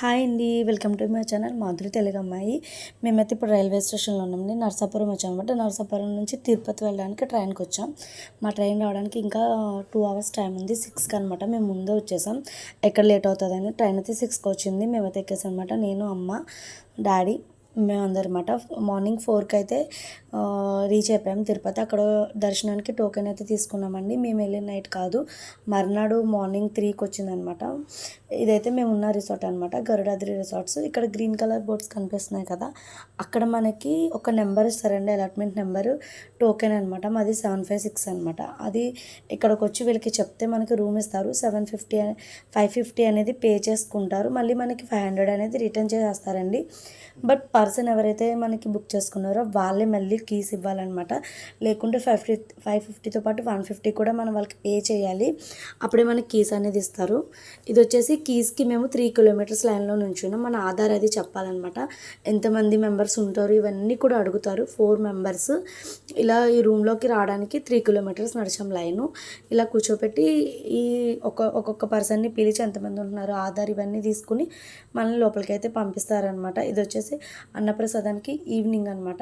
Hi అండి. Welcome to my channel Madhuri Telugu అమ్మాయి. మేమైతే ఇప్పుడు రైల్వే స్టేషన్లో ఉన్నామండి నర్సాపురం వచ్చాం అనమాట నర్సాపురం నుంచి తిరుపతి వెళ్ళడానికి ట్రైన్కి వచ్చాం. మా ట్రైన్ రావడానికి ఇంకా టూ అవర్స్ టైం ఉంది. సిక్స్కి అనమాట మేము ముందే వచ్చేసాం. ఎక్కడ లేట్ అవుతుందని ట్రైన్ అయితే సిక్స్కి వచ్చింది. మేమైతే ఎక్కేసాం అనమాట నేను అమ్మ డాడీ మేమందరమాట. మార్నింగ్ ఫోర్కి అయితే రీచ్ అయిపోయాం తిరుపతి. అక్కడ దర్శనానికి టోకెన్ అయితే తీసుకున్నామండి. మేము వెళ్ళిన నైట్ కాదు. మర్నాడు మార్నింగ్ త్రీకి వచ్చిందనమాట ఇదైతే మేము ఉన్న రిసార్ట్ అనమాట గరుడాద్రి రిసార్ట్స్ ఇక్కడ గ్రీన్ కలర్ బోర్డ్స్ కనిపిస్తున్నాయి కదా. అక్కడ మనకి ఒక నెంబర్ ఇస్తారండి అలాట్మెంట్ నెంబర్ టోకెన్ అనమాట మాది సెవెన్ ఫైవ్ సిక్స్ అనమాట అది ఇక్కడికి వచ్చి వీళ్ళకి చెప్తే మనకి రూమ్ ఇస్తారు. సెవెన్ ఫిఫ్టీ ఫైవ్ ఫిఫ్టీ అనేది పే చేసుకుంటారు. మళ్ళీ మనకి ఫైవ్ హండ్రెడ్ అనేది రిటర్న్ చేసేస్తారండి. బట్ పర్సన్ ఎవరైతే మనకి బుక్ చేసుకున్నారో వాళ్ళే మళ్ళీ కీస్ ఇవ్వాలన్నమాట. లేకుంటే ఫైవ్ ఫిఫ్టీ ఫైవ్ ఫిఫ్టీతో పాటు వన్ ఫిఫ్టీ కూడా మనం వాళ్ళకి పే చేయాలి. అప్పుడే మనకి కీస్ అనేది ఇస్తారు. ఇది వచ్చేసి కీస్కి మేము త్రీ కిలోమీటర్స్ లైన్లో నుంచున్నాం. మన ఆధార్ అది చెప్పాలన్నమాట. ఎంతమంది మెంబర్స్ ఉంటారు ఇవన్నీ కూడా అడుగుతారు. Four members. ఇలా ఈ రూమ్లోకి రావడానికి త్రీ కిలోమీటర్స్ నడిచాం లైను. ఇలా కూర్చోపెట్టి ఈ ఒక ఒక్కొక్క పర్సన్ని పిలిచి ఎంతమంది ఉంటున్నారు ఆధార్ ఇవన్నీ తీసుకుని మనల్ని లోపలికి అయితే పంపిస్తారనమాట ఇది వచ్చేసి అన్నప్రసాదానికి ఈవినింగ్ అనమాట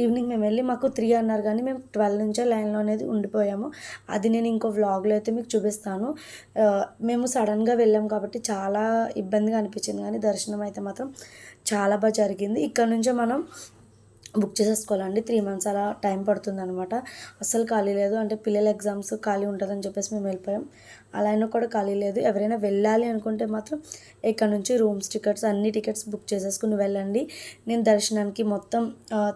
ఈవినింగ్ మేము వెళ్ళి మాకు త్రీ అన్నారు కానీ మేము ట్వెల్వ్ నుంచే లైన్లో అనేది ఉండిపోయాము. అది నేను ఇంకో వ్లాగ్లో అయితే మీకు చూపిస్తాను. మేము సడన్గా వెళ్ళాం కాబట్టి చాలా ఇబ్బందిగా అనిపించింది కానీ దర్శనం అయితే మాత్రం చాలా బాగా జరిగింది. ఇక్కడ నుంచే మనం బుక్ చేసేసుకోవాలండి. త్రీ మంత్స్ అలా టైం పడుతుంది అనమాట అస్సలు ఖాళీ లేదు. అంటే పిల్లల ఎగ్జామ్స్ ఖాళీ ఉంటుందని చెప్పేసి మేము వెళ్ళిపోయాం. అలా అయినా కూడా ఖాళీ లేదు. ఎవరైనా వెళ్ళాలి అనుకుంటే మాత్రం ఇక్కడ నుంచి రూమ్స్ టికెట్స్ అన్ని టికెట్స్ బుక్ చేసేసుకుని వెళ్ళండి. నేను దర్శనానికి మొత్తం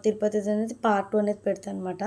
తిరుపతి అనేది పార్ట్ టూ అనేది పెడతాను అనమాట